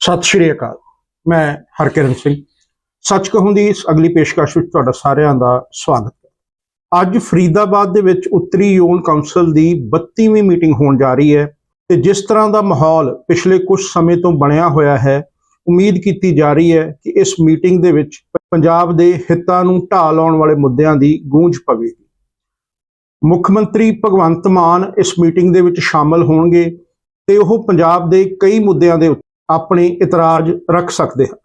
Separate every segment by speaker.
Speaker 1: ਸਤਿ ਸ਼੍ਰੀ ਅਕਾਲ, ਮੈਂ ਹਰਕਿਰਨ ਸਿੰਘ। ਸੱਚ ਕਹੂੰ ਦੀ ਇਸ ਅਗਲੀ ਪੇਸ਼ਕਸ਼ ਵਿੱਚ ਤੁਹਾਡਾ ਸਾਰਿਆਂ ਦਾ ਸਵਾਗਤ ਹੈ। ਅੱਜ ਫਰੀਦਾਬਾਦ ਦੇ ਵਿੱਚ ਉੱਤਰੀ ਯੂਨ ਕੌਂਸਲ ਦੀ 32ਵੀਂ ਮੀਟਿੰਗ ਹੋਣ ਜਾ ਰਹੀ ਹੈ ਤੇ ਜਿਸ ਤਰ੍ਹਾਂ ਦਾ ਮਾਹੌਲ ਪਿਛਲੇ ਕੁਝ ਸਮੇਂ ਤੋਂ ਬਣਿਆ ਹੋਇਆ ਹੈ, ਉਮੀਦ ਕੀਤੀ ਜਾ ਰਹੀ ਹੈ ਕਿ ਇਸ ਮੀਟਿੰਗ ਦੇ ਵਿੱਚ ਪੰਜਾਬ ਦੇ ਹਿੱਤਾਂ ਨੂੰ ਢਾਹ ਲਾਉਣ ਵਾਲੇ ਮੁੱਦਿਆਂ ਦੀ ਗੂੰਜ ਪਵੇਗੀ। ਮੁੱਖ ਮੰਤਰੀ ਭਗਵੰਤ ਮਾਨ ਇਸ ਮੀਟਿੰਗ ਦੇ ਵਿੱਚ ਸ਼ਾਮਲ ਹੋਣਗੇ ਤੇ ਉਹ ਪੰਜਾਬ ਦੇ ਕਈ ਮੁੱਦਿਆਂ ਦੇ ਉੱਤੇ ਆਪਣੇ ਇਤਰਾਜ਼ ਰੱਖ ਸਕਦੇ ਹਨ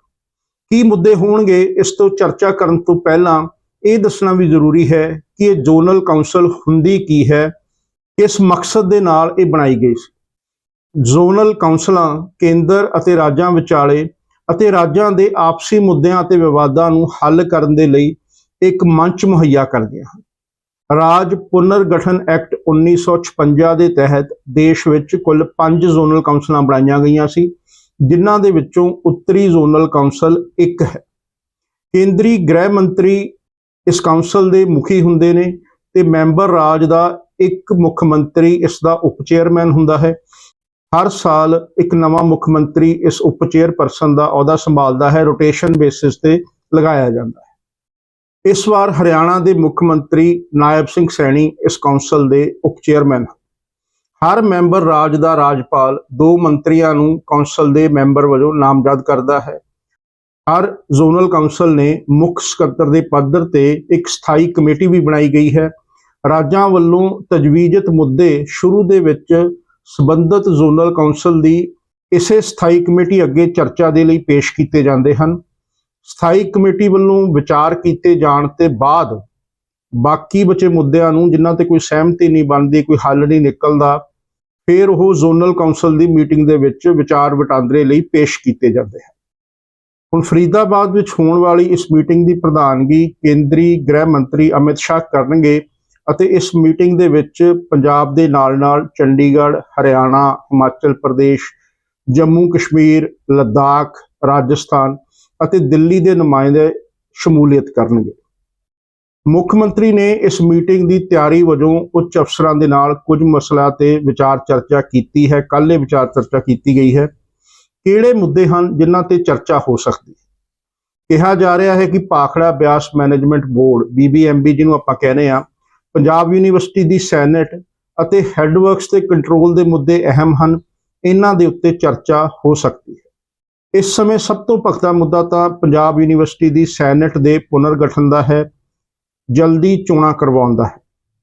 Speaker 1: ਕੀ ਮੁੱਦੇ ਹੋਣਗੇ, ਇਸ ਤੋਂ ਚਰਚਾ ਕਰਨ ਤੋਂ ਪਹਿਲਾਂ ਇਹ ਦੱਸਣਾ ਵੀ ਜ਼ਰੂਰੀ ਹੈ ਕਿ ਇਹ ਜ਼ੋਨਲ ਕਾਉਂਸਲ ਹੁੰਦੀ ਕੀ ਹੈ, ਕਿਸ ਮਕਸਦ ਦੇ ਨਾਲ ਇਹ ਬਣਾਈ ਗਈ ਸੀ। ਜ਼ੋਨਲ ਕਾਉਂਸਲਾਂ ਕੇਂਦਰ ਅਤੇ ਰਾਜਾਂ ਵਿਚਾਲੇ ਅਤੇ ਰਾਜਾਂ ਦੇ ਆਪਸੀ ਮੁੱਦਿਆਂ ਅਤੇ ਵਿਵਾਦਾਂ ਨੂੰ ਹੱਲ ਕਰਨ ਦੇ ਲਈ ਇੱਕ ਮੰਚ ਮੁਹੱਈਆ ਕਰਦੀਆਂ ਹਨ। ਰਾਜ ਪੁਨਰਗਠਨ ਐਕਟ 1956 ਦੇ ਤਹਿਤ ਦੇਸ਼ ਵਿੱਚ ਕੁੱਲ 5 ਜ਼ੋਨਲ ਕਾਉਂਸਲਾਂ ਬਣਾਈਆਂ ਗਈਆਂ ਸੀ। ਜਿਨ੍ਹਾਂ ਦੇ ਵਿੱਚੋਂ ਉੱਤਰੀ ਜ਼ੋਨਲ ਕਾਉਂਸਲ ਇੱਕ ਹੈ। ਕੇਂਦਰੀ ਗ੍ਰਹਿ ਮੰਤਰੀ ਇਸ ਕਾਉਂਸਲ ਦੇ ਮੁਖੀ ਹੁੰਦੇ ਨੇ ਤੇ ਮੈਂਬਰ ਰਾਜ ਦਾ ਇੱਕ ਮੁੱਖ ਮੰਤਰੀ ਇਸ ਦਾ ਉਪ ਚੇਅਰਮੈਨ ਹੁੰਦਾ ਹੈ। ਹਰ ਸਾਲ ਇੱਕ ਨਵਾਂ ਮੁੱਖ ਮੰਤਰੀ ਇਸ ਉਪ ਚੇਅਰਪਰਸਨ ਦਾ ਅਹੁਦਾ ਸੰਭਾਲਦਾ ਹੈ, ਰੋਟੇਸ਼ਨ ਬੇਸਿਸ ਤੇ ਲਗਾਇਆ ਜਾਂਦਾ ਹੈ। ਇਸ ਵਾਰ ਹਰਿਆਣਾ ਦੇ ਮੁੱਖ ਮੰਤਰੀ ਨਾਇਬ ਸਿੰਘ ਸੈਣੀ ਇਸ ਕਾਉਂਸਲ ਦੇ ਉਪ ਚੇਅਰਮੈਨ ਹਨ। ਹਰ ਮੈਂਬਰ ਰਾਜ ਦਾ ਰਾਜਪਾਲ ਦੋ ਮੰਤਰੀਆਂ ਨੂੰ ਕੌਂਸਲ ਦੇ ਮੈਂਬਰ ਵਜੋਂ ਨਾਮਜ਼ਦ ਕਰਦਾ ਹੈ। ਹਰ ਜ਼ੋਨਲ ਕੌਂਸਲ ਨੇ ਮੁੱਖ ਸਕੱਤਰ ਦੇ ਪੱਧਰ ਤੇ ਇੱਕ ਸਥਾਈ ਕਮੇਟੀ ਵੀ ਬਣਾਈ ਗਈ ਹੈ। ਰਾਜਾਂ ਵੱਲੋਂ ਤਜਵੀਜ਼ਤ ਮੁੱਦੇ ਸ਼ੁਰੂ ਦੇ ਵਿੱਚ ਸਬੰਧਤ ਜ਼ੋਨਲ ਕੌਂਸਲ ਦੀ ਇਸੇ ਸਥਾਈ ਕਮੇਟੀ ਅੱਗੇ ਚਰਚਾ ਦੇ ਲਈ ਪੇਸ਼ ਕੀਤੇ ਜਾਂਦੇ ਹਨ। ਸਥਾਈ ਕਮੇਟੀ ਵੱਲੋਂ ਵਿਚਾਰ ਕੀਤੇ ਜਾਣ ਤੇ ਬਾਅਦ ਬਾਕੀ ਬਚੇ ਮੁੱਦਿਆਂ ਨੂੰ ਜਿਨ੍ਹਾਂ ਤੇ ਕੋਈ ਸਹਿਮਤੀ ਨਹੀਂ ਬਣਦੀ, ਕੋਈ ਹੱਲ ਨਹੀਂ ਨਿਕਲਦਾ ਫਿਰ ਉਹ ਜ਼ੋਨਲ ਕਾਉਂਸਲ ਦੀ ਮੀਟਿੰਗ ਦੇ ਵਿੱਚ ਵਿਚਾਰ ਵਟਾਂਦਰੇ ਲਈ ਪੇਸ਼ ਕੀਤੇ ਜਾਂਦੇ ਹਨ। ਹੁਣ ਫਰੀਦਾਬਾਦ ਵਿੱਚ ਹੋਣ ਵਾਲੀ ਇਸ ਮੀਟਿੰਗ ਦੀ ਪ੍ਰਧਾਨਗੀ ਕੇਂਦਰੀ ਗ੍ਰਹਿ ਮੰਤਰੀ ਅਮਿਤ ਸ਼ਾਹ ਕਰਨਗੇ ਅਤੇ ਇਸ ਮੀਟਿੰਗ ਦੇ ਵਿੱਚ ਪੰਜਾਬ ਦੇ ਨਾਲ-ਨਾਲ ਚੰਡੀਗੜ੍ਹ, ਹਰਿਆਣਾ, ਹਿਮਾਚਲ ਪ੍ਰਦੇਸ਼, ਜੰਮੂ ਕਸ਼ਮੀਰ, ਲੱਦਾਖ, ਰਾਜਸਥਾਨ ਅਤੇ ਦਿੱਲੀ ਦੇ ਨੁਮਾਇੰਦੇ ਸ਼ਮੂਲੀਅਤ ਕਰਨਗੇ। ਮੁੱਖ ਮੰਤਰੀ ਨੇ ਇਸ ਮੀਟਿੰਗ ਦੀ ਤਿਆਰੀ ਵਜੋਂ ਉੱਚ ਅਫਸਰਾਂ ਦੇ ਨਾਲ ਕੁਝ ਮਸਲਾ ਤੇ ਵਿਚਾਰ ਚਰਚਾ ਕੀਤੀ ਹੈ। ਕੱਲ੍ਹ ਇਹ ਵਿਚਾਰ ਚਰਚਾ ਕੀਤੀ ਗਈ ਹੈ। ਕਿਹੜੇ ਮੁੱਦੇ ਹਨ ਜਿਨ੍ਹਾਂ ਤੇ ਚਰਚਾ ਹੋ ਸਕਦੀ ਹੈ? ਕਿਹਾ ਜਾ ਰਿਹਾ ਹੈ ਕਿ Bhakra Beas management board BBMB ਜਿਹਨੂੰ ਆਪਾਂ ਕਹਿੰਦੇ ਆ ਪੰਜਾਬ ਯੂਨੀਵਰਸਿਟੀ ਦੀ ਸੈਨੇਟ ਅਤੇ ਹੈੱਡਵਰਕਸ ਤੇ ਕੰਟਰੋਲ ਦੇ ਮੁੱਦੇ ਅਹਿਮ ਹਨ। ਇਹਨਾਂ ਦੇ ਉੱਤੇ ਚਰਚਾ ਹੋ ਸਕਦੀ ਹੈ। ਇਸ ਸਮੇਂ ਸਭ ਤੋਂ ਭਖਦਾ ਮੁੱਦਾ ਤਾਂ ਪੰਜਾਬ ਯੂਨੀਵਰਸਿਟੀ ਦੀ ਸੈਨੇਟ ਦੇ ਪੁਨਰਗਠਨ ਦਾ ਹੈ। ਜਲਦੀ ਚੋਣਾਂ ਕਰਵਾਉਂਦਾ ਹੈ।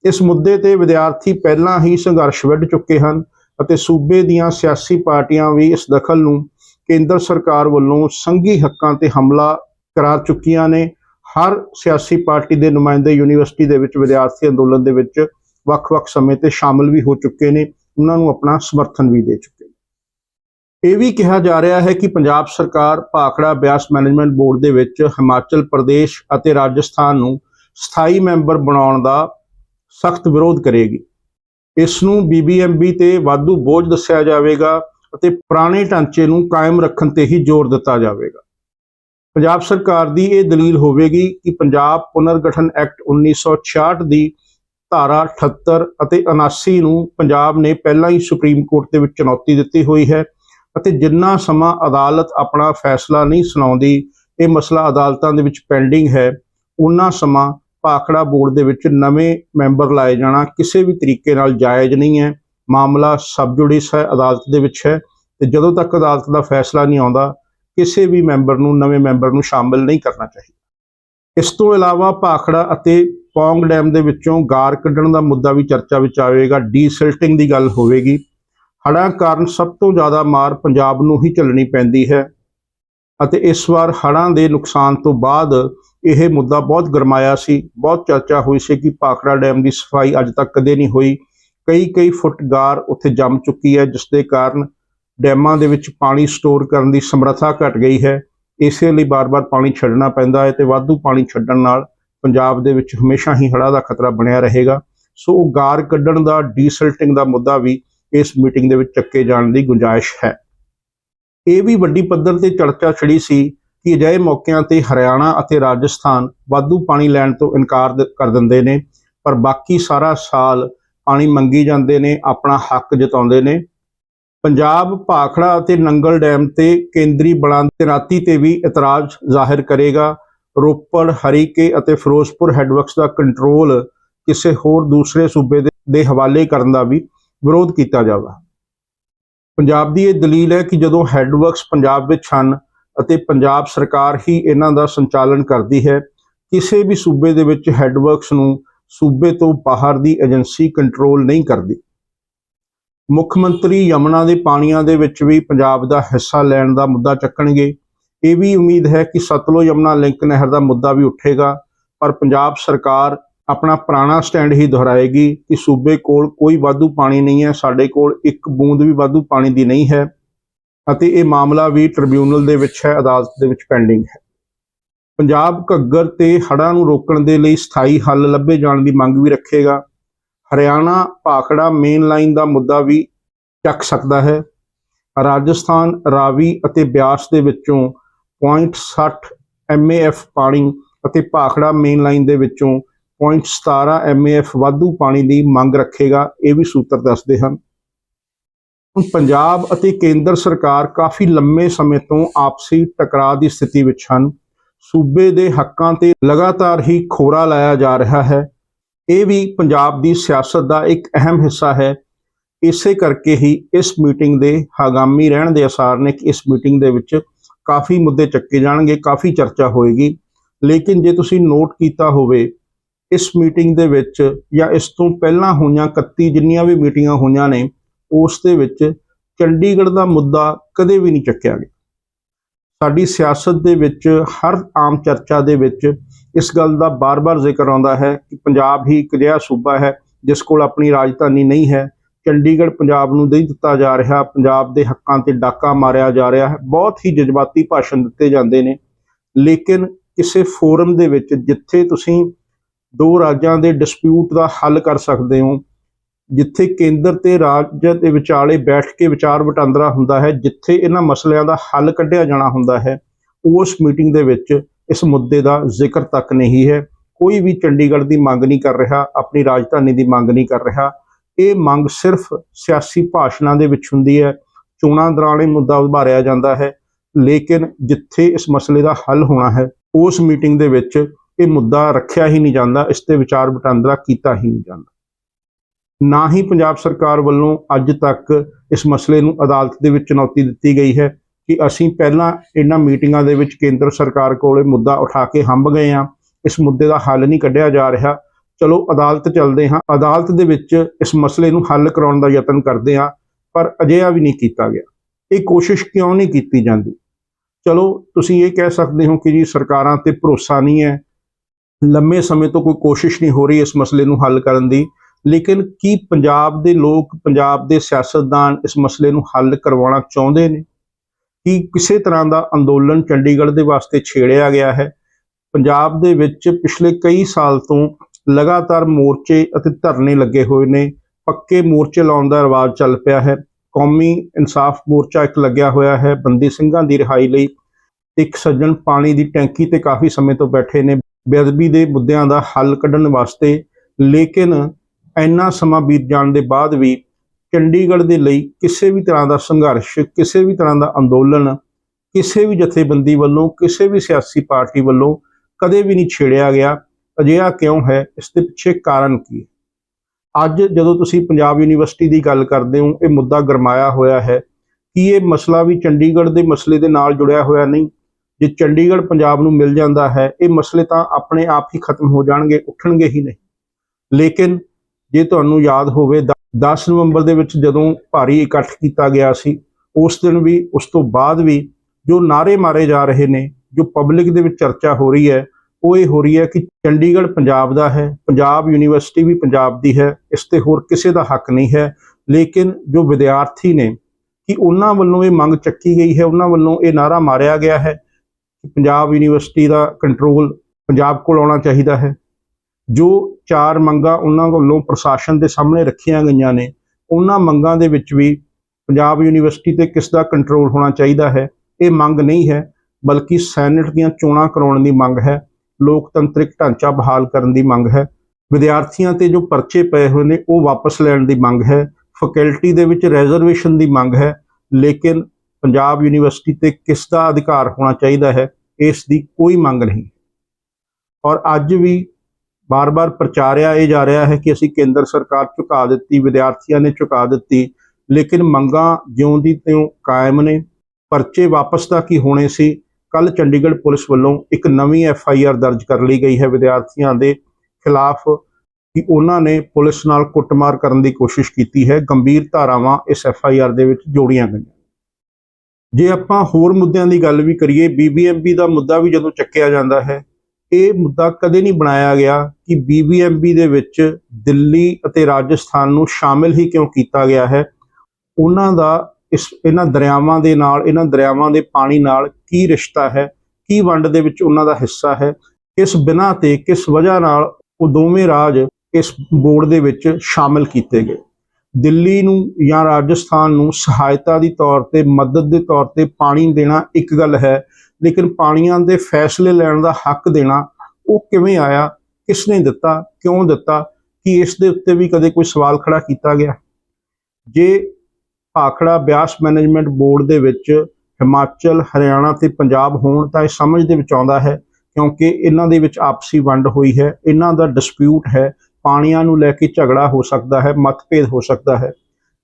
Speaker 1: ਇਸ ਮੁੱਦੇ ਤੇ ਵਿਦਿਆਰਥੀ ਪਹਿਲਾਂ ਹੀ ਸੰਘਰਸ਼ ਵਿੱਢ ਚੁੱਕੇ ਹਨ ਅਤੇ ਸੂਬੇ ਦੀਆਂ ਸਿਆਸੀ ਪਾਰਟੀਆਂ ਵੀ ਇਸ ਦਖਲ ਨੂੰ ਕੇਂਦਰ ਸਰਕਾਰ ਵੱਲੋਂ ਸੰਘੀ ਹੱਕਾਂ ਤੇ ਹਮਲਾ ਕਰਾਰ ਚੁੱਕੀਆਂ ਨੇ। ਹਰ ਸਿਆਸੀ ਪਾਰਟੀ ਦੇ ਨੁਮਾਇੰਦੇ ਯੂਨੀਵਰਸਿਟੀ ਦੇ ਵਿੱਚ ਵਿਦਿਆਰਥੀ ਅੰਦੋਲਨ ਦੇ ਵਿੱਚ ਵੱਖ-ਵੱਖ ਸਮੇਂ ਤੇ ਸ਼ਾਮਲ ਵੀ ਹੋ ਚੁੱਕੇ ਨੇ। ਉਹਨਾਂ ਨੂੰ ਆਪਣਾ ਸਮਰਥਨ ਵੀ ਦੇ ਚੁੱਕੇ ਨੇ। ਇਹ ਵੀ ਕਿਹਾ ਜਾ ਰਿਹਾ ਹੈ ਕਿ ਪੰਜਾਬ ਸਰਕਾਰ ਭਾਖੜਾ ਬਿਆਸ ਮੈਨੇਜਮੈਂਟ ਬੋਰਡ ਦੇ ਵਿੱਚ ਹਿਮਾਚਲ ਪ੍ਰਦੇਸ਼ ਅਤੇ ਰਾਜਸਥਾਨ ਨੂੰ ਸਥਾਈ ਮੈਂਬਰ ਬਣਾਉਣ ਦਾ ਸਖਤ ਵਿਰੋਧ ਕਰੇਗੀ। ਇਸ ਨੂੰ BBMB ਤੇ ਵਾਧੂ ਬੋਝ ਦੱਸਿਆ ਜਾਵੇਗਾ ਅਤੇ ਪੁਰਾਣੇ ਢਾਂਚੇ ਨੂੰ ਕਾਇਮ ਰੱਖਣ ਤੇ ਹੀ ਜ਼ੋਰ ਦਿੱਤਾ ਜਾਵੇਗਾ। ਪੰਜਾਬ ਸਰਕਾਰ ਦੀ ਇਹ ਦਲੀਲ ਹੋਵੇਗੀ ਕਿ ਪੰਜਾਬ ਪੁਨਰਗਠਨ ਐਕਟ 1966 ਦੀ ਧਾਰਾ 78 ਅਤੇ 79 ਨੂੰ ਪੰਜਾਬ ਨੇ ਪਹਿਲਾਂ ਹੀ ਸੁਪਰੀਮ ਕੋਰਟ ਦੇ ਵਿੱਚ ਚੁਣੌਤੀ ਦਿੱਤੀ ਹੋਈ ਹੈ ਅਤੇ ਜਿੰਨਾ ਸਮਾਂ ਅਦਾਲਤ ਆਪਣਾ ਫੈਸਲਾ ਨਹੀਂ ਸੁਣਾਉਂਦੀ, ਇਹ ਮਸਲਾ ਅਦਾਲਤਾਂ ਦੇ ਵਿੱਚ ਪੈਂਡਿੰਗ ਹੈ। ਉਹਨਾਂ ਸਮਾਂ ਭਾਖੜਾ ਬੋਰਡ ਦੇ ਵਿੱਚ ਨਵੇਂ ਮੈਂਬਰ ਲਾਏ ਜਾਣਾ ਕਿਸੇ ਵੀ ਤਰੀਕੇ ਨਾਲ ਜਾਇਜ਼ ਨਹੀਂ ਹੈ। ਮਾਮਲਾ ਸਬ ਜੁਡਿਸ ਹੈ ਅਦਾਲਤ ਦੇ ਵਿੱਚ ਹੈ ਤੇ ਜਦੋਂ ਤੱਕ ਅਦਾਲਤ ਦਾ ਫੈਸਲਾ ਨਹੀਂ ਆਉਂਦਾ, ਕਿਸੇ ਵੀ ਮੈਂਬਰ ਨੂੰ, ਨਵੇਂ ਮੈਂਬਰ ਨੂੰ ਸ਼ਾਮਲ ਨਹੀਂ ਕਰਨਾ ਚਾਹੀਦਾ। ਇਸ ਤੋਂ ਇਲਾਵਾ ਭਾਖੜਾ ਅਤੇ ਪੌਂਗ ਡੈਮ ਦੇ ਵਿੱਚੋਂ ਗਾਰ ਕੱਢਣ ਦਾ ਮੁੱਦਾ ਵੀ ਚਰਚਾ ਵਿੱਚ ਆਵੇਗਾ, ਡੀਸਿਲਟਿੰਗ ਦੀ ਗੱਲ ਹੋਵੇਗੀ। ਹੜ੍ਹਾਂ ਕਾਰਨ ਸਭ ਤੋਂ ਜ਼ਿਆਦਾ ਮਾਰ ਪੰਜਾਬ ਨੂੰ ਹੀ ਝੱਲਣੀ ਪੈਂਦੀ ਹੈ। ਅਤੇ ਇਸ ਵਾਰ ਹੜ੍ਹਾਂ ਦੇ ਨੁਕਸਾਨ ਤੋਂ ਬਾਅਦ ਇਹ ਮੁੱਦਾ ਬਹੁਤ ਗਰਮਾਇਆ ਸੀ, ਬਹੁਤ ਚਰਚਾ ਹੋਈ ਸੀ ਕਿ ਭਾਖੜਾ ਡੈਮ ਦੀ ਸਫ਼ਾਈ ਅੱਜ ਤੱਕ ਕਦੇ ਨਹੀਂ ਹੋਈ। ਕਈ ਕਈ ਫੁੱਟ ਗਾਰ ਉੱਥੇ ਜੰਮ ਚੁੱਕੀ ਹੈ, ਜਿਸ ਦੇ ਕਾਰਨ ਡੈਮਾਂ ਦੇ ਵਿੱਚ ਪਾਣੀ ਸਟੋਰ ਕਰਨ ਦੀ ਸਮਰੱਥਾ ਘਟ ਗਈ ਹੈ। ਇਸੇ ਲਈ ਬਾਰ-ਬਾਰ ਪਾਣੀ ਛੱਡਣਾ ਪੈਂਦਾ ਹੈ ਤੇ ਵਾਧੂ ਪਾਣੀ ਛੱਡਣ ਨਾਲ ਪੰਜਾਬ ਦੇ ਵਿੱਚ ਹਮੇਸ਼ਾ ਹੀ ਹੜ੍ਹਾਂ ਦਾ ਖਤਰਾ ਬਣਿਆ ਰਹੇਗਾ। ਸੋ ਉਹ ਗਾਰ ਕੱਢਣ ਦਾ, ਡੀਸਲਟਿੰਗ ਦਾ ਮੁੱਦਾ ਵੀ ਇਸ ਮੀਟਿੰਗ ਦੇ ਵਿੱਚ ਚੱਕੇ ਜਾਣ ਦੀ ਗੁੰਜਾਇਸ਼ ਹੈ। ਇਹ ਵੀ ਵੱਡੀ ਪੱਧਰ ਤੇ ਚਰਚਾ ਛਿੜੀ ਸੀ ਕਿ ਅਜਿਹੇ ਮੌਕਿਆਂ ਤੇ ਹਰਿਆਣਾ ਅਤੇ ਰਾਜਸਥਾਨ ਵਾਧੂ ਪਾਣੀ ਲੈਣ ਤੋਂ ਇਨਕਾਰ ਦ- ਕਰ ਦਿੰਦੇ ਨੇ, ਪਰ ਬਾਕੀ ਸਾਰਾ ਸਾਲ ਪਾਣੀ ਮੰਗੀ ਜਾਂਦੇ ਨੇ, ਆਪਣਾ ਹੱਕ ਜਤਾਉਂਦੇ ਨੇ। ਪੰਜਾਬ ਭਾਖੜਾ ਅਤੇ ਨੰਗਲ ਡੈਮ ਤੇ ਕੇਂਦਰੀ ਬਲਾਂ ਤੈਨਾਤੀ ਤੇ ਵੀ ਇਤਰਾਜ਼ ਜ਼ਾਹਿਰ ਕਰੇਗਾ। ਰੋਪੜ, ਹਰੀਕੇ ਅਤੇ ਫਿਰੋਜ਼ਪੁਰ ਹੈਡਵਰਕਸ ਦਾ ਕੰਟਰੋਲ ਕਿਸੇ ਹੋਰ ਦੂਸਰੇ ਸੂਬੇ ਦੇ- ਦੇ ਹਵਾਲੇ ਕਰਨ ਦਾ ਵੀ ਵਿਰੋਧ ਕੀਤਾ ਜਾਵੇ। ਪੰਜਾਬ ਦੀ ਇਹ ਦਲੀਲ ਹੈ ਕਿ ਜਦੋਂ ਹੈੱਡਵਰਕਸ ਪੰਜਾਬ ਵਿੱਚ ਹਨ ਅਤੇ ਪੰਜਾਬ ਸਰਕਾਰ ਹੀ ਇਹਨਾਂ ਦਾ ਸੰਚਾਲਨ ਕਰਦੀ ਹੈ, ਕਿਸੇ ਵੀ ਸੂਬੇ ਦੇ ਵਿੱਚ ਹੈੱਡਵਰਕਸ ਨੂੰ ਸੂਬੇ ਤੋਂ ਬਾਹਰ ਦੀ ਏਜੰਸੀ ਕੰਟਰੋਲ ਨਹੀਂ ਕਰਦੀ। ਮੁੱਖ ਮੰਤਰੀ ਯਮਨਾ ਦੇ ਪਾਣੀਆਂ ਦੇ ਵਿੱਚ ਵੀ ਪੰਜਾਬ ਦਾ ਹਿੱਸਾ ਲੈਣ ਦਾ ਮੁੱਦਾ ਚੱਕਣਗੇ। ਇਹ ਵੀ ਉਮੀਦ ਹੈ ਕਿ ਸਤਲੁਜ ਯਮਨਾ ਲਿੰਕ ਨਹਿਰ ਦਾ ਮੁੱਦਾ ਵੀ ਉੱਠੇਗਾ, ਪਰ ਪੰਜਾਬ ਸਰਕਾਰ ਆਪਣਾ ਪੁਰਾਣਾ ਸਟੈਂਡ ਹੀ ਦੁਹਰਾਏਗੀ ਕਿ ਸੂਬੇ ਕੋਲ ਕੋਈ ਵਾਧੂ ਪਾਣੀ ਨਹੀਂ ਹੈ, ਸਾਡੇ ਕੋਲ ਇੱਕ ਬੂੰਦ ਵੀ ਵਾਧੂ ਪਾਣੀ ਦੀ ਨਹੀਂ ਹੈ ਅਤੇ ਇਹ ਮਾਮਲਾ ਵੀ ਟ੍ਰਿਬਿਊਨਲ ਦੇ ਵਿੱਚ ਹੈ, ਅਦਾਲਤ ਦੇ ਵਿੱਚ ਪੈਂਡਿੰਗ ਹੈ। ਪੰਜਾਬ ਘੱਗਰ ਤੇ ਹੜ੍ਹਾਂ ਨੂੰ ਰੋਕਣ ਦੇ ਲਈ ਸਥਾਈ ਹੱਲ ਲੱਭੇ ਜਾਣ ਦੀ ਮੰਗ ਵੀ ਰੱਖੇਗਾ। ਹਰਿਆਣਾ ਭਾਖੜਾ ਮੇਨ ਲਾਈਨ ਦਾ ਮੁੱਦਾ ਵੀ ਚੱਕ ਸਕਦਾ ਹੈ। ਰਾਜਸਥਾਨ, ਰਾਵੀ ਅਤੇ ਬਿਆਸ ਦੇ ਵਿੱਚੋਂ 0.60 MAF ਪਾਣੀ ਅਤੇ ਭਾਖੜਾ ਮੇਨ ਲਾਈਨ ਦੇ ਵਿੱਚੋਂ 0.17 MAF ਵਾਧੂ ਪਾਣੀ ਦੀ ਮੰਗ ਰੱਖੇਗਾ, ਇਹ ਵੀ ਸੂਤਰ ਦੱਸਦੇ ਹਨ। ਹੁਣ ਪੰਜਾਬ ਅਤੇ ਕੇਂਦਰ ਸਰਕਾਰ ਕਾਫੀ ਲੰਮੇ ਸਮੇਂ ਤੋਂ ਆਪਸੀ ਟਕਰਾਅ ਦੀ ਸਥਿਤੀ ਵਿੱਚ ਹਨ। ਸੂਬੇ ਦੇ ਹੱਕਾਂ ਤੇ ਲਗਾਤਾਰ ਹੀ ਖੋਰਾ ਲਾਇਆ ਜਾ ਰਿਹਾ ਹੈ। ਇਹ ਵੀ ਪੰਜਾਬ ਦੀ ਸਿਆਸਤ ਦਾ ਇੱਕ ਅਹਿਮ ਹਿੱਸਾ ਹੈ। ਇਸੇ ਕਰਕੇ ਹੀ ਇਸ ਮੀਟਿੰਗ ਦੇ ਹਗਾਮੀ ਰਹਿਣ ਦੇ ਅਸਾਰ ਨੇ ਕਿ ਇਸ ਮੀਟਿੰਗ ਦੇ ਵਿੱਚ ਕਾਫੀ ਮੁੱਦੇ ਚੱਕੇ ਜਾਣਗੇ, ਕਾਫੀ ਚਰਚਾ ਹੋਏਗੀ। ਲੇਕਿਨ ਜੇ ਤੁਸੀਂ ਨੋਟ ਕੀਤਾ ਹੋਵੇ ਇਸ ਮੀਟਿੰਗ ਦੇ ਵਿੱਚ ਜਾਂ ਇਸ ਤੋਂ ਪਹਿਲਾਂ ਹੋਈਆਂ 31 ਜਿੰਨੀਆਂ ਵੀ ਮੀਟਿੰਗਾਂ ਹੋਈਆਂ ਨੇ, ਉਸ ਦੇ ਵਿੱਚ ਚੰਡੀਗੜ੍ਹ ਦਾ ਮੁੱਦਾ ਕਦੇ ਵੀ ਨਹੀਂ ਚੱਕਿਆ ਗਿਆ। ਸਾਡੀ ਸਿਆਸਤ ਦੇ ਵਿੱਚ ਹਰ ਆਮ ਚਰਚਾ ਦੇ ਵਿੱਚ ਇਸ ਗੱਲ ਦਾ ਬਾਰ-ਬਾਰ ਜ਼ਿਕਰ ਆਉਂਦਾ ਹੈ ਕਿ ਪੰਜਾਬ ਹੀ ਇੱਕ ਅਜਿਹਾ ਸੂਬਾ ਹੈ ਜਿਸ ਕੋਲ ਆਪਣੀ ਰਾਜਧਾਨੀ ਨਹੀਂ ਹੈ। ਚੰਡੀਗੜ੍ਹ ਪੰਜਾਬ ਨੂੰ ਨਹੀਂ ਦਿੱਤਾ ਜਾ ਰਿਹਾ, ਪੰਜਾਬ ਦੇ ਹੱਕਾਂ ਤੇ ਡਾਕਾ ਮਾਰਿਆ ਜਾ ਰਿਹਾ ਹੈ। ਬਹੁਤ ਹੀ ਜਜ਼ਬਾਤੀ ਭਾਸ਼ਣ ਦਿੱਤੇ ਜਾਂਦੇ ਨੇ। ਲੇਕਿਨ ਕਿਸੇ ਫੋਰਮ ਦੇ ਵਿੱਚ ਜਿੱਥੇ ਤੁਸੀਂ ਦੋ ਰਾਜਾਂ ਦੇ ਡਿਸਪਿਊਟ ਦਾ ਹੱਲ ਕਰ ਸਕਦੇ ਹੋ। ਜਿੱਥੇ ਕੇਂਦਰ ਤੇ ਰਾਜ ਦੇ ਵਿਚਾਲੇ ਬੈਠ ਕੇ ਵਿਚਾਰ ਵਟਾਂਦਰਾ ਹੁੰਦਾ ਹੈ, ਜਿੱਥੇ ਇਹਨਾਂ ਮਸਲਿਆਂ ਦਾ ਹੱਲ ਕੱਢਿਆ ਜਾਣਾ ਹੁੰਦਾ ਹੈ, ਉਸ ਮੀਟਿੰਗ ਦੇ ਵਿੱਚ ਇਸ ਮੁੱਦੇ ਦਾ ਜ਼ਿਕਰ ਤੱਕ ਨਹੀਂ ਹੈ। ਕੋਈ ਵੀ ਚੰਡੀਗੜ੍ਹ ਦੀ ਮੰਗ ਨਹੀਂ ਕਰ ਰਿਹਾ, ਆਪਣੀ ਰਾਜਧਾਨੀ ਦੀ ਮੰਗ ਨਹੀਂ ਕਰ ਰਿਹਾ। ਇਹ ਮੰਗ ਸਿਰਫ ਸਿਆਸੀ ਭਾਸ਼ਣਾਂ ਦੇ ਵਿੱਚ ਹੁੰਦੀ ਹੈ। ਚੋਣਾਂ ਦੌਰਾਨ ਇਹ ਮੁੱਦਾ ਉਭਾਰਿਆ ਜਾਂਦਾ ਹੈ। ਲੇਕਿਨ ਜਿੱਥੇ ਇਸ ਮਸਲੇ ਦਾ ਹੱਲ ਹੋਣਾ ਹੈ, ਉਸ ਮੀਟਿੰਗ ਦੇ ਵਿੱਚ ਇਹ ਮੁੱਦਾ ਰੱਖਿਆ ਹੀ ਨਹੀਂ ਜਾਂਦਾ, ਇਸ ਤੇ ਵਿਚਾਰ ਵਟਾਂਦਰਾ ਕੀਤਾ ਹੀ ਨਹੀਂ ਜਾਂਦਾ। ਨਾ ਹੀ ਪੰਜਾਬ ਸਰਕਾਰ ਵੱਲੋਂ ਅੱਜ ਤੱਕ ਇਸ ਮਸਲੇ ਨੂੰ ਅਦਾਲਤ ਦੇ ਵਿੱਚ ਚੁਣੌਤੀ ਦਿੱਤੀ ਗਈ ਹੈ ਕਿ ਅਸੀਂ ਪਹਿਲਾਂ ਇਹਨਾਂ ਮੀਟਿੰਗਾਂ ਦੇ ਵਿੱਚ ਕੇਂਦਰ ਸਰਕਾਰ ਕੋਲ ਮੁੱਦਾ ਉਠਾ ਕੇ ਹੰਬ ਗਏ ਹਾਂ। ਇਸ ਮੁੱਦੇ ਦਾ ਹੱਲ ਨਹੀਂ ਕੱਢਿਆ ਜਾ ਰਿਹਾ। ਚਲੋ, ਅਦਾਲਤ ਚੱਲਦੇ ਹਾਂ। ਅਦਾਲਤ ਦੇ ਵਿੱਚ ਇਸ ਮਸਲੇ ਨੂੰ ਹੱਲ ਕਰਾਉਣ ਦਾ ਯਤਨ ਕਰਦੇ ਹਾਂ, ਪਰ ਅਜਿਹਾ ਵੀ ਨਹੀਂ ਕੀਤਾ ਗਿਆ। ਇਹ ਕੋਸ਼ਿਸ਼ ਕਿਉਂ ਨਹੀਂ ਕੀਤੀ ਜਾਂਦੀ? ਚਲੋ, ਤੁਸੀਂ ਇਹ ਕਹਿ ਸਕਦੇ ਹੋ ਕਿ ਜੀ ਸਰਕਾਰਾਂ ਤੇ ਭਰੋਸਾ ਨਹੀਂ ਹੈ। ਲੰਮੇ ਸਮੇਂ ਤੋਂ ਕੋਈ ਕੋਸ਼ਿਸ਼ ਨਹੀਂ ਹੋ ਰਹੀ ਇਸ ਮਸਲੇ ਨੂੰ ਹੱਲ ਕਰਨ ਦੀ, ਲੇਕਿਨ ਕੀ ਪੰਜਾਬ ਦੇ ਲੋਕ, ਪੰਜਾਬ ਦੇ ਸਿਆਸਤਦਾਨ ਇਸ ਮਸਲੇ ਨੂੰ ਹੱਲ ਕਰਵਾਉਣਾ ਚਾਹੁੰਦੇ ਨੇ? ਕੀ ਕਿਸੇ ਤਰ੍ਹਾਂ ਦਾ ਅੰਦੋਲਨ ਚੰਡੀਗੜ੍ਹ ਦੇ ਵਾਸਤੇ ਛੇੜਿਆ ਗਿਆ ਹੈ? ਪੰਜਾਬ ਦੇ ਵਿੱਚ ਪਿਛਲੇ ਕਈ ਸਾਲ ਤੋਂ ਲਗਾਤਾਰ ਮੋਰਚੇ ਅਤੇ ਧਰਨੇ ਲੱਗੇ ਹੋਏ ਨੇ, ਪੱਕੇ ਮੋਰਚੇ ਲਾਉਣ ਦਾ ਰਿਵਾਜ ਚੱਲ ਪਿਆ ਹੈ, ਕੌਮੀ ਇਨਸਾਫ ਮੋਰਚਾ ਇੱਕ ਲੱਗਿਆ ਹੋਇਆ ਹੈ, ਬੰਦੀ ਸਿੰਘਾਂ ਦੀ ਰਿਹਾਈ ਲਈ ਇੱਕ ਸੱਜਣ ਪਾਣੀ ਦੀ ਟੈਂਕੀ ਤੇ ਕਾਫੀ ਸਮੇਂ ਤੋਂ ਬੈਠੇ ਨੇ। ਬੇਅਦਬੀ ਦੇ ਮੁੱਦਿਆਂ ਦਾ ਹੱਲ ਕੱਢਣ ਵਾਸਤੇ, ਲੇਕਿਨ ਇੰਨਾ ਸਮਾਂ ਬੀਤ ਜਾਣ ਦੇ ਬਾਅਦ ਵੀ ਚੰਡੀਗੜ੍ਹ ਦੇ ਲਈ ਕਿਸੇ ਵੀ ਤਰ੍ਹਾਂ ਦਾ ਸੰਘਰਸ਼, ਕਿਸੇ ਵੀ ਤਰ੍ਹਾਂ ਦਾ ਅੰਦੋਲਨ, ਕਿਸੇ ਵੀ ਜਥੇਬੰਦੀ ਵੱਲੋਂ, ਕਿਸੇ ਵੀ ਸਿਆਸੀ ਪਾਰਟੀ ਵੱਲੋਂ ਕਦੇ ਵੀ ਨਹੀਂ ਛੇੜਿਆ ਗਿਆ। ਅਜਿਹਾ ਕਿਉਂ ਹੈ? ਇਸ ਦੇ ਪਿੱਛੇ ਕਾਰਨ ਕੀ ਹੈ? ਅੱਜ ਜਦੋਂ ਤੁਸੀਂ ਪੰਜਾਬ ਯੂਨੀਵਰਸਿਟੀ ਦੀ ਗੱਲ ਕਰਦੇ ਹੋ, ਇਹ ਮੁੱਦਾ ਗਰਮਾਇਆ ਹੋਇਆ ਹੈ ਕਿ ਇਹ ਮਸਲਾ ਵੀ ਚੰਡੀਗੜ੍ਹ ਦੇ ਮਸਲੇ ਦੇ ਨਾਲ ਜੁੜਿਆ ਹੋਇਆ ਨਹੀਂ ਜੇ ਚੰਡੀਗੜ੍ਹ ਪੰਜਾਬ ਨੂੰ ਮਿਲ ਜਾਂਦਾ ਹੈ, ਇਹ ਮਸਲੇ ਤਾਂ ਆਪਣੇ ਆਪ ਹੀ ਖਤਮ ਹੋ ਜਾਣਗੇ, ਉੱਠਣਗੇ ਹੀ ਨਹੀਂ। ਲੇਕਿਨ ਜੇ ਤੁਹਾਨੂੰ ਯਾਦ ਹੋਵੇ 10 ਨਵੰਬਰ ਦੇ ਵਿੱਚ ਜਦੋਂ ਭਾਰੀ ਇਕੱਠ ਕੀਤਾ ਗਿਆ ਸੀ, ਉਸ ਦਿਨ ਵੀ, ਉਸ ਤੋਂ ਬਾਅਦ ਵੀ ਜੋ ਨਾਰੇ ਮਾਰੇ ਜਾ ਰਹੇ ਨੇ, ਜੋ ਪਬਲਿਕ ਦੇ ਵਿੱਚ ਚਰਚਾ ਹੋ ਰਹੀ ਹੈ, ਉਹ ਇਹ ਹੋ ਰਹੀ ਹੈ ਕਿ ਚੰਡੀਗੜ੍ਹ ਪੰਜਾਬ ਦਾ ਹੈ, ਪੰਜਾਬ ਯੂਨੀਵਰਸਿਟੀ ਵੀ ਪੰਜਾਬ ਦੀ ਹੈ, ਇਸ ਤੇ ਹੋਰ ਕਿਸੇ ਦਾ ਹੱਕ ਨਹੀਂ ਹੈ। ਲੇਕਿਨ ਜੋ ਵਿਦਿਆਰਥੀ ਨੇ, ਕਿ ਉਹਨਾਂ ਵੱਲੋਂ ਇਹ ਮੰਗ ਚੱਕੀ ਗਈ ਹੈ, ਉਹਨਾਂ ਵੱਲੋਂ ਇਹ ਨਾਰਾ ਮਾਰਿਆ ਗਿਆ ਹੈ ਪੰਜਾਬ ਯੂਨੀਵਰਸਿਟੀ ਦਾ ਕੰਟਰੋਲ ਪੰਜਾਬ ਕੋਲ ਆਉਣਾ ਚਾਹੀਦਾ ਹੈ। ਜੋ ਚਾਰ ਮੰਗਾਂ ਉਹਨਾਂ ਵੱਲੋਂ ਪ੍ਰਸ਼ਾਸਨ ਦੇ ਸਾਹਮਣੇ ਰੱਖੀਆਂ ਗਈਆਂ ਨੇ, ਉਹਨਾਂ ਮੰਗਾਂ ਦੇ ਵਿੱਚ ਵੀ ਪੰਜਾਬ ਯੂਨੀਵਰਸਿਟੀ ਤੇ ਕਿਸ ਦਾ ਕੰਟਰੋਲ ਹੋਣਾ ਚਾਹੀਦਾ ਹੈ, ਇਹ ਮੰਗ ਨਹੀਂ ਹੈ, ਬਲਕਿ ਸੈਨੇਟ ਦੀਆਂ ਚੋਣਾਂ ਕਰਾਉਣ ਦੀ ਮੰਗ ਹੈ, ਲੋਕਤੰਤਰਿਕ ਢਾਂਚਾ ਬਹਾਲ ਕਰਨ ਦੀ ਮੰਗ ਹੈ, ਵਿਦਿਆਰਥੀਆਂ ਤੇ ਜੋ ਪਰਚੇ ਪਏ ਹੋਏ ਨੇ ਉਹ ਵਾਪਸ ਲੈਣ ਦੀ ਮੰਗ ਹੈ, ਫੈਕਲਟੀ ਦੇ ਵਿੱਚ ਰਿਜ਼ਰਵੇਸ਼ਨ ਦੀ ਮੰਗ ਹੈ, ਲੇਕਿਨ ਪੰਜਾਬ ਯੂਨੀਵਰਸਿਟੀ ਤੇ ਕਿਸ ਦਾ ਅਧਿਕਾਰ ਹੋਣਾ ਚਾਹੀਦਾ ਹੈ, ਇਸ ਦੀ ਕੋਈ ਮੰਗ ਨਹੀਂ। ਔਰ ਅੱਜ ਵੀ ਬਾਰ-ਬਾਰ ਪ੍ਰਚਾਰਿਆ ਇਹ ਜਾ ਰਿਹਾ ਹੈ ਕਿ ਅਸੀਂ ਕੇਂਦਰ ਸਰਕਾਰ ਝੁਕਾ ਦਿੱਤੀ, ਵਿਦਿਆਰਥੀਆਂ ਨੇ ਝੁਕਾ ਦਿੱਤੀ, ਲੇਕਿਨ ਮੰਗਾਂ ਜਿਉਂਦੀ ਤਿਉਂ ਕਾਇਮ ਨੇ, ਪਰਚੇ ਵਾਪਸ ਦਾ ਕੀ ਹੋਣੇ ਸੀ? ਕੱਲ ਚੰਡੀਗੜ੍ਹ ਪੁਲਿਸ ਵੱਲੋਂ ਇੱਕ ਨਵੀਂ ਐਫ ਆਈ ਆਰ ਦਰਜ ਕਰ ਲਈ ਗਈ ਹੈ ਵਿਦਿਆਰਥੀਆਂ ਦੇ ਖਿਲਾਫ ਕਿ ਉਹਨਾਂ ਨੇ ਪੁਲਿਸ ਨਾਲ ਕੁੱਟਮਾਰ ਕਰਨ ਦੀ ਕੋਸ਼ਿਸ਼ ਕੀਤੀ ਹੈ। ਗੰਭੀਰ ਧਾਰਾਵਾਂ ਇਸ ਐਫ ਆਈ ਆਰ ਦੇ ਵਿੱਚ ਜੋੜੀਆਂ ਗਈਆਂ। ਜੇ ਆਪਾਂ ਹੋਰ ਮੁੱਦਿਆਂ ਦੀ ਗੱਲ ਵੀ ਕਰੀਏ ਬੀਬੀਐਮਬੀ ਦਾ ਮੁੱਦਾ ਵੀ ਜਦੋਂ ਚੱਕਿਆ ਜਾਂਦਾ ਹੈ, ਇਹ ਮੁੱਦਾ ਕਦੇ ਨਹੀਂ ਬਣਾਇਆ ਗਿਆ ਕਿ ਬੀਬੀਐਮਬੀ ਦੇ ਵਿੱਚ ਦਿੱਲੀ ਅਤੇ ਰਾਜਸਥਾਨ ਨੂੰ ਸ਼ਾਮਿਲ ਹੀ ਕਿਉਂ ਕੀਤਾ ਗਿਆ ਹੈ। ਉਹਨਾਂ ਦਾ ਇਸ, ਇਹਨਾਂ ਦਰਿਆਵਾਂ ਦੇ ਨਾਲ, ਇਹਨਾਂ ਦਰਿਆਵਾਂ ਦੇ ਪਾਣੀ ਨਾਲ ਕੀ ਰਿਸ਼ਤਾ ਹੈ, ਕੀ ਵੰਡ ਦੇ ਵਿੱਚ ਉਹਨਾਂ ਦਾ ਹਿੱਸਾ ਹੈ, ਕਿਸ ਬਿਨਾ ਤੇ ਕਿਸ ਵਜ੍ਹਾ ਨਾਲ ਉਹ ਦੋਵੇਂ ਰਾਜ ਇਸ ਬੋਰਡ ਦੇ ਵਿੱਚ ਸ਼ਾਮਿਲ ਕੀਤੇ ਗਏ। ਦਿੱਲੀ ਨੂੰ ਜਾਂ ਰਾਜਸਥਾਨ ਨੂੰ ਸਹਾਇਤਾ ਦੀ ਤੌਰ ਤੇ, ਮਦਦ ਦੇ ਤੌਰ ਤੇ ਪਾਣੀ ਦੇਣਾ ਇੱਕ ਗੱਲ ਹੈ, ਲੇਕਿਨ ਪਾਣੀਆਂ ਦੇ ਫੈਸਲੇ ਲੈਣ ਦਾ ਹੱਕ ਦੇਣਾ ਉਹ ਕਿਵੇਂ ਆਇਆ ਕਿਸ ਨੇ ਦਿੱਤਾ, ਕਿਉਂ ਦਿੱਤਾ, ਕਿ ਇਸ ਦੇ ਉੱਤੇ ਵੀ ਕਦੇ ਕੋਈ ਸਵਾਲ ਖੜਾ ਕੀਤਾ ਗਿਆ? ਜੇ ਭਾਖੜਾ ਬਿਆਸ ਮੈਨੇਜਮੈਂਟ ਬੋਰਡ ਦੇ ਵਿੱਚ ਹਿਮਾਚਲ, ਹਰਿਆਣਾ ਤੇ ਪੰਜਾਬ ਹੋਣ ਤਾਂ ਇਹ ਸਮਝ ਦੇ ਵਿੱਚ ਆਉਂਦਾ ਹੈ, ਕਿਉਂਕਿ ਇਹਨਾਂ ਦੇ ਵਿੱਚ ਆਪਸੀ ਵੰਡ ਹੋਈ ਹੈ, ਇਹਨਾਂ ਦਾ ਡਿਸਪਿਊਟ ਹੈ ਪਾਣੀਆਂ ਨੂੰ ਲੈ ਕੇ ਝਗੜਾ ਹੋ ਸਕਦਾ ਹੈ, ਮਤਭੇਦ ਹੋ ਸਕਦਾ ਹੈ।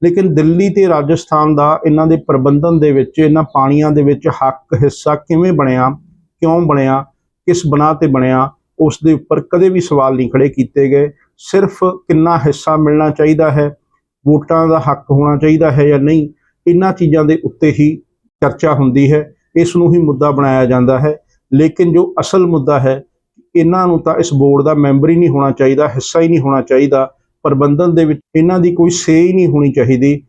Speaker 1: ਲੇਕਿਨ ਦਿੱਲੀ ਤੇ ਰਾਜਸਥਾਨ ਦਾ ਇਹਨਾਂ ਦੇ ਪ੍ਰਬੰਧਨ ਦੇ ਵਿੱਚ, ਇਹਨਾਂ ਪਾਣੀਆਂ ਦੇ ਵਿੱਚ ਹੱਕ ਹਿੱਸਾ ਕਿਵੇਂ ਬਣਿਆ, ਕਿਉਂ ਬਣਿਆ, ਕਿਸ ਬਣਾ ਤੇ ਬਣਿਆ, ਉਸ ਦੇ ਉੱਪਰ ਕਦੇ ਵੀ ਸਵਾਲ ਨਹੀਂ ਖੜੇ ਕੀਤੇ ਗਏ। ਸਿਰਫ ਕਿੰਨਾ ਹਿੱਸਾ ਮਿਲਣਾ ਚਾਹੀਦਾ ਹੈ, ਵੋਟਾਂ ਦਾ ਹੱਕ ਹੋਣਾ ਚਾਹੀਦਾ ਹੈ ਜਾਂ ਨਹੀਂ, ਇਹਨਾਂ ਚੀਜ਼ਾਂ ਦੇ ਉੱਤੇ ਹੀ ਚਰਚਾ ਹੁੰਦੀ ਹੈ, ਇਸ ਨੂੰ ਹੀ ਮੁੱਦਾ ਬਣਾਇਆ ਜਾਂਦਾ ਹੈ। ਲੇਕਿਨ ਜੋ ਅਸਲ ਮੁੱਦਾ ਹੈ ਇਹਨਾਂ ਨੂੰ ਤਾਂ ਇਸ ਬੋਰਡ ਦਾ ਮੈਂਬਰ ਹੀ ਨਹੀਂ ਹੋਣਾ ਚਾਹੀਦਾ, ਹਿੱਸਾ ਹੀ ਨਹੀਂ ਹੋਣਾ ਚਾਹੀਦਾ, ਪ੍ਰਬੰਧਨ ਦੇ ਵਿੱਚ ਇਹਨਾਂ ਦੀ ਕੋਈ ਸੇ ਹੀ ਨਹੀਂ ਹੋਣੀ ਚਾਹੀਦੀ।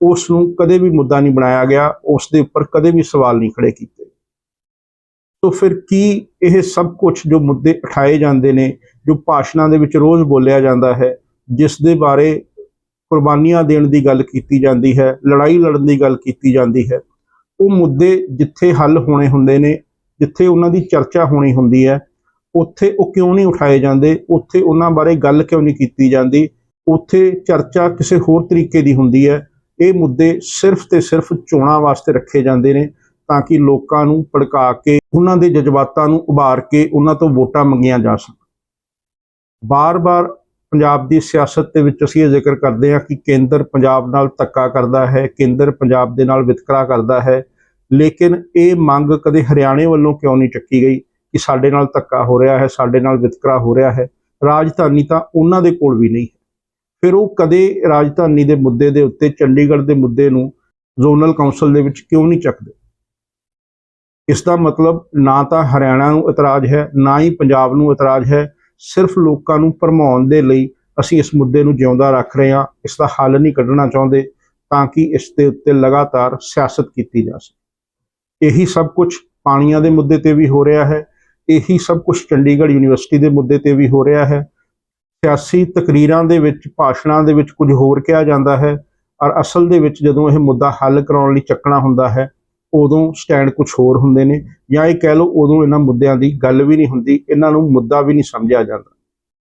Speaker 1: ਉਸ ਨੂੰ ਕਦੇ ਵੀ ਮੁੱਦਾ ਨਹੀਂ ਬਣਾਇਆ ਗਿਆ, ਉਸ ਦੇ ਉੱਪਰ ਕਦੇ ਵੀ ਸਵਾਲ ਨਹੀਂ ਖੜੇ ਕੀਤੇ। ਤੋ ਫਿਰ ਕੀ ਇਹ ਸਭ ਕੁਝ ਜੋ ਮੁੱਦੇ ਉਠਾਏ ਜਾਂਦੇ ਨੇ, ਜੋ ਭਾਸ਼ਣਾਂ ਦੇ ਵਿੱਚ ਰੋਜ਼ ਬੋਲਿਆ ਜਾਂਦਾ ਹੈ, ਜਿਸ ਦੇ ਬਾਰੇ ਕੁਰਬਾਨੀਆਂ ਦੇਣ ਦੀ ਗੱਲ ਕੀਤੀ ਜਾਂਦੀ ਹੈ, ਲੜਾਈ ਲੜਨ ਦੀ ਗੱਲ ਕੀਤੀ ਜਾਂਦੀ ਹੈ, ਉਹ ਮੁੱਦੇ ਜਿੱਥੇ ਹੱਲ ਹੋਣੇ ਹੁੰਦੇ ਨੇ, ਜਿੱਥੇ ਉਹਨਾਂ ਦੀ ਚਰਚਾ ਹੋਣੀ ਹੁੰਦੀ ਹੈ ਉੱਥੇ ਉਹ ਕਿਉਂ ਨਹੀਂ ਉਠਾਏ ਜਾਂਦੇ? ਉੱਥੇ ਉਹਨਾਂ ਬਾਰੇ ਗੱਲ ਕਿਉਂ ਨਹੀਂ ਕੀਤੀ ਜਾਂਦੀ? ਉੱਥੇ ਚਰਚਾ ਕਿਸੇ ਹੋਰ ਤਰੀਕੇ ਦੀ ਹੁੰਦੀ ਹੈ। ਇਹ ਮੁੱਦੇ ਸਿਰਫ ਤੇ ਸਿਰਫ ਚੋਣਾਂ ਵਾਸਤੇ ਰੱਖੇ ਜਾਂਦੇ ਨੇ ਤਾਂ ਕਿ ਲੋਕਾਂ ਨੂੰ ਭੜਕਾ ਕੇ, ਉਹਨਾਂ ਦੇ ਜਜ਼ਬਾਤਾਂ ਨੂੰ ਉਭਾਰ ਕੇ ਉਹਨਾਂ ਤੋਂ ਵੋਟਾਂ ਮੰਗੀਆਂ ਜਾ ਸਕਣ। ਬਾਰ-ਬਾਰ ਪੰਜਾਬ ਦੀ ਸਿਆਸਤ ਦੇ ਵਿੱਚ ਅਸੀਂ ਇਹ ਜ਼ਿਕਰ ਕਰਦੇ ਹਾਂ ਕਿ ਕੇਂਦਰ ਪੰਜਾਬ ਨਾਲ ਧੱਕਾ ਕਰਦਾ ਹੈ, ਕੇਂਦਰ ਪੰਜਾਬ ਦੇ ਨਾਲ ਵਿਤਕਰਾ ਕਰਦਾ ਹੈ। ਲੇਕਿਨ ਇਹ ਮੰਗ ਕਦੇ ਹਰਿਆਣੇ ਵੱਲੋਂ ਕਿਉਂ ਨਹੀਂ ਚੱਕੀ ਗਈ? ਕਿ ਸਾਡੇ ਨਾਲ ਧੱਕਾ ਹੋ ਰਿਹਾ ਹੈ, ਸਾਡੇ ਨਾਲ ਵਿਤਕਰਾ ਹੋ ਰਿਹਾ ਹੈ। ਰਾਜਧਾਨੀ ਤਾਂ ਉਹਨਾਂ ਦੇ ਕੋਲ ਵੀ ਨਹੀਂ ਹੈ। ਫਿਰ ਉਹ ਕਦੇ ਰਾਜਧਾਨੀ ਦੇ ਮੁੱਦੇ ਦੇ ਉੱਤੇ, ਚੰਡੀਗੜ੍ਹ ਦੇ ਮੁੱਦੇ ਨੂੰ ਜ਼ੋਨਲ ਕਾਉਂਸਲ ਦੇ ਵਿੱਚ ਕਿਉਂ ਨਹੀਂ ਚੱਕਦੇ? ਇਸ ਦਾ ਮਤਲਬ ਨਾ ਤਾਂ ਹਰਿਆਣਾ ਨੂੰ ਇਤਰਾਜ਼ ਹੈ, ਨਾ ਹੀ ਪੰਜਾਬ ਨੂੰ ਇਤਰਾਜ਼ ਹੈ। ਸਿਰਫ ਲੋਕਾਂ ਨੂੰ ਭਰਮਾਉਣ ਦੇ ਲਈ ਅਸੀਂ ਇਸ ਮੁੱਦੇ ਨੂੰ ਜਿਉਂਦਾ ਰੱਖ ਰਹੇ ਹਾਂ, ਇਸ ਦਾ ਹੱਲ ਨਹੀਂ ਕੱਢਣਾ ਚਾਹੁੰਦੇ ਤਾਂ ਕਿ ਇਸ ਦੇ ਉੱਤੇ ਲਗਾਤਾਰ ਸਿਆਸਤ ਕੀਤੀ ਜਾ ਸਕੇ। ਇਹੀ ਸਭ ਕੁਝ ਪਾਣੀਆਂ ਦੇ ਮੁੱਦੇ ਤੇ ਵੀ ਹੋ ਰਿਹਾ ਹੈ। ਇਹੀ ਸਭ ਕੁਝ ਚੰਡੀਗੜ੍ਹ ਯੂਨੀਵਰਸਿਟੀ ਦੇ ਮੁੱਦੇ ਤੇ ਵੀ ਹੋ ਰਿਹਾ ਹੈ। ਸਿਆਸੀ ਤਕਰੀਰਾਂ ਦੇ ਵਿੱਚ, ਭਾਸ਼ਣਾਂ ਦੇ ਵਿੱਚ ਕੁਝ ਹੋਰ ਕਿਹਾ ਜਾਂਦਾ ਹੈ ਔਰ ਅਸਲ ਦੇ ਵਿੱਚ ਜਦੋਂ ਇਹ ਮੁੱਦਾ ਹੱਲ ਕਰਾਉਣ ਲਈ ਚੱਕਣਾ ਹੁੰਦਾ ਹੈ, ਉਦੋਂ ਸਟੈਂਡ ਕੁਝ ਹੋਰ ਹੁੰਦੇ ਨੇ ਜਾਂ ਇਹ ਕਹਿ ਲਓ ਉਦੋਂ ਇਹਨਾਂ ਮੁੱਦਿਆਂ ਦੀ ਗੱਲ ਵੀ ਨਹੀਂ ਹੁੰਦੀ, ਇਹਨਾਂ ਨੂੰ ਮੁੱਦਾ ਵੀ ਨਹੀਂ ਸਮਝਿਆ ਜਾਂਦਾ।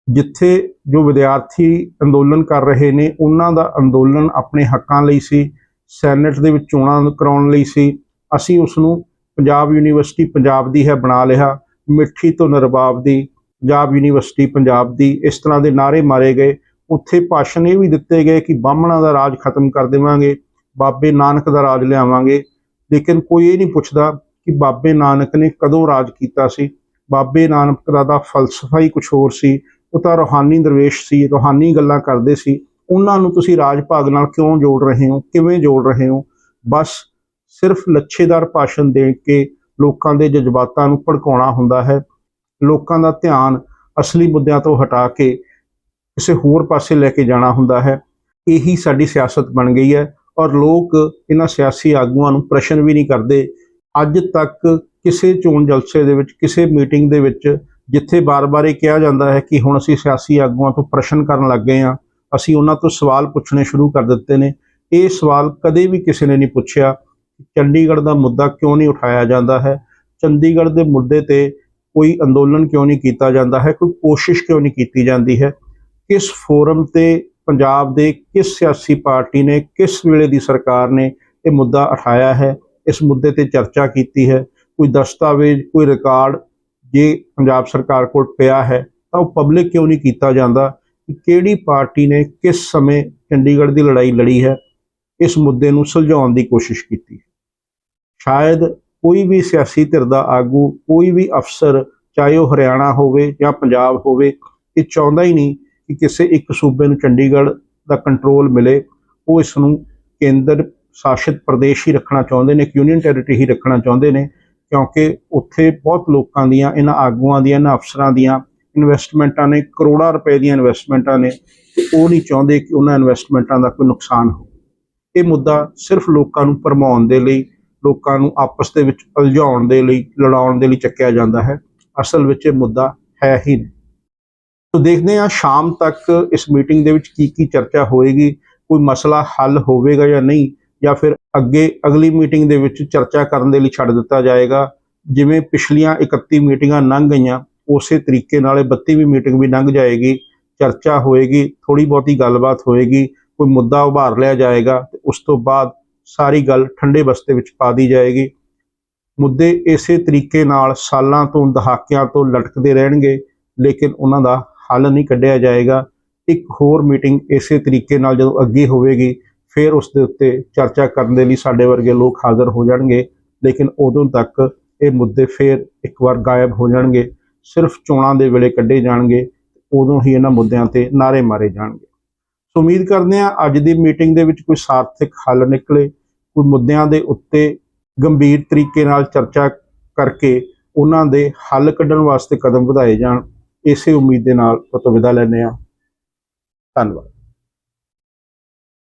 Speaker 1: ਜਿੱਥੇ ਜੋ ਵਿਦਿਆਰਥੀ ਅੰਦੋਲਨ ਕਰ ਰਹੇ ਨੇ, ਉਹਨਾਂ ਦਾ ਅੰਦੋਲਨ ਆਪਣੇ ਹੱਕਾਂ ਲਈ ਸੀ, ਸੈਨੇਟ ਦੇ ਵਿੱਚ ਚੋਣਾਂ ਕਰਾਉਣ ਲਈ ਸੀ। ਅਸੀਂ ਉਸ ਨੂੰ ਪੰਜਾਬ ਯੂਨੀਵਰਸਿਟੀ ਪੰਜਾਬ ਦੀ ਹੈ ਬਣਾ ਲਿਆ। ਮਿੱਠੀ ਤੋਂ ਨਰਬਾਬ ਦੀ ਪੰਜਾਬ ਯੂਨੀਵਰਸਿਟੀ ਪੰਜਾਬ ਦੀ ਇਸ ਤਰ੍ਹਾਂ ਦੇ ਨਾਰੇ ਮਾਰੇ ਗਏ। ਉੱਥੇ ਭਾਸ਼ਣ ਇਹ ਵੀ ਦਿੱਤੇ ਗਏ ਕਿ ਬਾਹਮਣਾਂ ਦਾ ਰਾਜ ਖਤਮ ਕਰ ਦੇਵਾਂਗੇ, ਬਾਬੇ ਨਾਨਕ ਦਾ ਰਾਜ ਲਿਆਵਾਂਗੇ। ਲੇਕਿਨ ਕੋਈ ਇਹ ਨਹੀਂ ਪੁੱਛਦਾ ਕਿ ਬਾਬੇ ਨਾਨਕ ਨੇ ਕਦੋਂ ਰਾਜ ਕੀਤਾ ਸੀ। ਬਾਬੇ ਨਾਨਕ ਦਾ ਦਾ ਫਲਸਫਾ ਹੀ ਕੁਝ ਹੋਰ ਸੀ, ਉਹ ਤਾਂ ਰੋਹਾਨੀ ਦਰਵੇਸ਼ ਸੀ, ਰੋਹਾਨੀ ਗੱਲਾਂ ਕਰਦੇ ਸੀ। ਉਹਨਾਂ ਨੂੰ ਤੁਸੀਂ ਰਾਜ ਭਾਗ ਨਾਲ ਕਿਉਂ ਜੋੜ ਰਹੇ ਹੋ, ਕਿਵੇਂ ਜੋੜ ਰਹੇ ਹੋ? ਬਸ ਸਿਰਫ ਲੱਛੇਦਾਰ ਭਾਸ਼ਣ ਦੇ ਕੇ ਲੋਕਾਂ ਦੇ ਜਜ਼ਬਾਤਾਂ ਨੂੰ ਭੜਕਾਉਣਾ ਹੁੰਦਾ ਹੈ। ਲੋਕਾਂ ਦਾ ਧਿਆਨ ਅਸਲੀ ਮੁੱਦਿਆਂ ਤੋਂ ਹਟਾ ਕੇ ਕਿਸੇ ਹੋਰ ਪਾਸੇ ਲੈ ਕੇ ਜਾਣਾ ਹੁੰਦਾ ਹੈ। ਇਹੀ ਸਾਡੀ ਸਿਆਸਤ ਬਣ ਗਈ ਹੈ ਔਰ ਲੋਕ ਇਹਨਾਂ ਸਿਆਸੀ ਆਗੂਆਂ ਨੂੰ ਪ੍ਰਸ਼ਨ ਵੀ ਨਹੀਂ ਕਰਦੇ। ਅੱਜ ਤੱਕ ਕਿਸੇ ਚੋਣ ਜਲਸੇ ਦੇ ਵਿੱਚ, ਕਿਸੇ ਮੀਟਿੰਗ ਦੇ ਵਿੱਚ ਜਿੱਥੇ ਬਾਰ-ਬਾਰ ਇਹ ਕਿਹਾ ਜਾਂਦਾ ਹੈ ਕਿ ਹੁਣ ਅਸੀਂ ਸਿਆਸੀ ਆਗੂਆਂ ਤੋਂ ਪ੍ਰਸ਼ਨ ਕਰਨ ਲੱਗ ਗਏ ਹਾਂ, ਅਸੀਂ ਉਹਨਾਂ ਤੋਂ ਸਵਾਲ ਪੁੱਛਣੇ ਸ਼ੁਰੂ ਕਰ ਦਿੱਤੇ ਨੇ। ਇਹ ਸਵਾਲ ਕਦੇ ਵੀ ਕਿਸੇ ਨੇ ਨਹੀਂ ਪੁੱਛਿਆ। ਚੰਡੀਗੜ੍ਹ ਦਾ ਮੁੱਦਾ ਕਿਉਂ ਨਹੀਂ ਉਠਾਇਆ ਜਾਂਦਾ ਹੈ? ਚੰਡੀਗੜ੍ਹ ਦੇ ਮੁੱਦੇ ਤੇ ਕੋਈ ਅੰਦੋਲਨ ਕਿਉਂ ਨਹੀਂ ਕੀਤਾ ਜਾਂਦਾ ਹੈ? ਕੋਈ ਕੋਸ਼ਿਸ਼ ਕਿਉਂ ਨਹੀਂ ਕੀਤੀ ਜਾਂਦੀ ਹੈ? ਕਿਸ ਫੋਰਮ ਤੇ ਪੰਜਾਬ ਦੇ ਕਿਸ ਸਿਆਸੀ ਪਾਰਟੀ ਨੇ ਕਿਸ ਵੇਲੇ ਦੀ ਸਰਕਾਰ ਨੇ ਇਹ ਮੁੱਦਾ ਉਠਾਇਆ ਹੈ? ਇਸ ਮੁੱਦੇ ਤੇ ਚਰਚਾ ਕੀਤੀ ਹੈ। ਕੋਈ ਦਸਤਾਵੇਜ਼, ਕੋਈ ਰਿਕਾਰਡ ਜੇ ਪੰਜਾਬ ਸਰਕਾਰ ਕੋਲ ਪਿਆ ਹੈ, ਤਾਂ ਉਹ ਪਬਲਿਕ ਕਿਉਂ ਨਹੀਂ ਕੀਤਾ ਜਾਂਦਾ? ਕਿ ਕਿਹੜੀ ਪਾਰਟੀ ਨੇ ਕਿਸ ਸਮੇਂ ਚੰਡੀਗੜ੍ਹ ਦੀ ਲੜਾਈ ਲੜੀ ਹੈ? ਇਸ ਮੁੱਦੇ ਨੂੰ ਸੁਲਝਾਉਣ ਦੀ ਕੋਸ਼ਿਸ਼ ਕੀਤੀ ਸ਼ਾਇਦ ਕੋਈ ਵੀ ਸਿਆਸੀ ਧਿਰ ਦਾ ਆਗੂ, ਕੋਈ ਵੀ ਅਫਸਰ, ਚਾਹੇ ਉਹ ਹਰਿਆਣਾ ਹੋਵੇ ਜਾਂ ਪੰਜਾਬ ਹੋਵੇ, ਇਹ ਚਾਹੁੰਦਾ ਹੀ ਨਹੀਂ ਕਿ ਕਿਸੇ ਇੱਕ ਸੂਬੇ ਨੂੰ ਚੰਡੀਗੜ੍ਹ ਦਾ ਕੰਟਰੋਲ ਮਿਲੇ। ਉਹ ਇਸ ਨੂੰ ਕੇਂਦਰ ਸ਼ਾਸਿਤ ਪ੍ਰਦੇਸ਼ ਹੀ ਰੱਖਣਾ ਚਾਹੁੰਦੇ ਨੇ, ਇੱਕ ਯੂਨੀਅਨ ਟੈਰੀਟਰੀ ਹੀ ਰੱਖਣਾ ਚਾਹੁੰਦੇ ਨੇ, ਕਿਉਂਕਿ ਉੱਥੇ ਬਹੁਤ ਲੋਕਾਂ ਦੀਆਂ, ਇਹਨਾਂ ਆਗੂਆਂ ਦੀਆਂ, ਇਹਨਾਂ ਅਫਸਰਾਂ ਦੀਆਂ ਇਨਵੈਸਟਮੈਂਟਾਂ ਨੇ, ਕਰੋੜਾਂ ਰੁਪਏ ਦੀਆਂ ਇਨਵੈਸਟਮੈਂਟਾਂ ਨੇ। ਤੇ ਉਹ ਨਹੀਂ ਚਾਹੁੰਦੇ ਕਿ ਉਹਨਾਂ ਇਨਵੈਸਟਮੈਂਟਾਂ ਦਾ ਕੋਈ ਨੁਕਸਾਨ ਹੋਵੇ। ਇਹ ਮੁੱਦਾ ਸਿਰਫ ਲੋਕਾਂ ਨੂੰ ਭਰਮਾਉਣ ਦੇ ਲਈ ਲੋਕਾਂ ਨੂੰ ਆਪਸ ਦੇ ਵਿੱਚ ਉਲਝਾਉਣ ਦੇ ਲਈ, ਲੜਾਉਣ ਦੇ ਲਈ ਚੱਕਿਆ ਜਾਂਦਾ ਹੈ। ਅਸਲ ਵਿੱਚ ਇਹ ਮੁੱਦਾ ਹੈ ਹੀ ਨਹੀਂ। ਸੋ ਦੇਖਦੇ ਹਾਂ ਸ਼ਾਮ ਤੱਕ ਇਸ ਮੀਟਿੰਗ ਦੇ ਵਿੱਚ ਕੀ ਕੀ ਚਰਚਾ ਹੋਏਗੀ, ਕੋਈ ਮਸਲਾ ਹੱਲ ਹੋਵੇਗਾ ਜਾਂ ਨਹੀਂ, ਜਾਂ ਫਿਰ ਅੱਗੇ ਅਗਲੀ ਮੀਟਿੰਗ ਦੇ ਵਿੱਚ ਚਰਚਾ ਕਰਨ ਦੇ ਲਈ ਛੱਡ ਦਿੱਤਾ ਜਾਏਗਾ। ਜਿਵੇਂ ਪਿਛਲੀਆਂ 31 ਮੀਟਿੰਗਾਂ ਲੰਘ ਗਈਆਂ, ਉਸੇ ਤਰੀਕੇ ਨਾਲ ਇਹ 32ਵੀਂ ਮੀਟਿੰਗ ਵੀ ਲੰਘ ਜਾਏਗੀ। ਚਰਚਾ ਹੋਏਗੀ ਥੋੜੀ ਬਹੁਤੀ ਗੱਲਬਾਤ ਹੋਏਗੀ, ਕੋਈ ਮੁੱਦਾ ਉਭਾਰ ਲਿਆ ਜਾਏਗਾ ਤੇ ਉਸ ਤੋਂ ਬਾਅਦ ਸਾਰੀ ਗੱਲ ਠੰਡੇ ਬਸਤੇ ਵਿੱਚ ਪਾ ਦੀ ਜਾਏਗੀ। ਮੁੱਦੇ ਇਸੇ ਤਰੀਕੇ ਨਾਲ ਸਾਲਾਂ ਤੋਂ ਦਹਾਕਿਆਂ ਤੋਂ ਲਟਕਦੇ ਰਹਿਣਗੇ, ਲੇਕਿਨ ਉਹਨਾਂ ਦਾ ਹੱਲ ਨਹੀਂ ਕੱਢਿਆ ਜਾਏਗਾ। ਇੱਕ ਹੋਰ ਮੀਟਿੰਗ ਇਸੇ ਤਰੀਕੇ ਨਾਲ ਜਦੋਂ ਅੱਗੇ ਹੋਵੇਗੀ, ਫਿਰ ਉਸ ਦੇ ਉੱਤੇ ਚਰਚਾ ਕਰਨ ਦੇ ਲਈ ਸਾਡੇ ਵਰਗੇ ਲੋਕ ਹਾਜ਼ਰ ਹੋ ਜਾਣਗੇ, ਲੇਕਿਨ ਉਦੋਂ ਤੱਕ ਇਹ ਮੁੱਦੇ ਫਿਰ ਇੱਕ ਵਾਰ ਗਾਇਬ ਹੋ ਜਾਣਗੇ। ਸਿਰਫ ਚੋਣਾਂ ਦੇ ਵੇਲੇ ਕੱਢੇ ਜਾਣਗੇ, ਉਦੋਂ ਹੀ ਇਹਨਾਂ ਮੁੱਦਿਆਂ ਤੇ ਨਾਰੇ ਮਾਰੇ ਜਾਣਗੇ। ਸੋ ਉਮੀਦ ਕਰਦੇ ਹਾਂ ਅੱਜ ਦੀ ਮੀਟਿੰਗ ਦੇ ਵਿੱਚ ਕੋਈ ਸਾਰਥਕ ਹੱਲ ਨਿਕਲੇ, ਕੋਈ ਮੁੱਦਿਆਂ ਦੇ ਉੱਤੇ ਗੰਭੀਰ ਤਰੀਕੇ ਨਾਲ ਚਰਚਾ ਕਰਕੇ ਉਹਨਾਂ ਦੇ ਹੱਲ ਕੱਢਣ ਵਾਸਤੇ ਕਦਮ ਵਧਾਏ ਜਾਣ, ਇਸੇ ਉਮੀਦ ਦੇ ਨਾਲ ਤੋਂ ਵਿਦਾ ਲੈਂਦੇ ਹਾਂ। ਧੰਨਵਾਦ।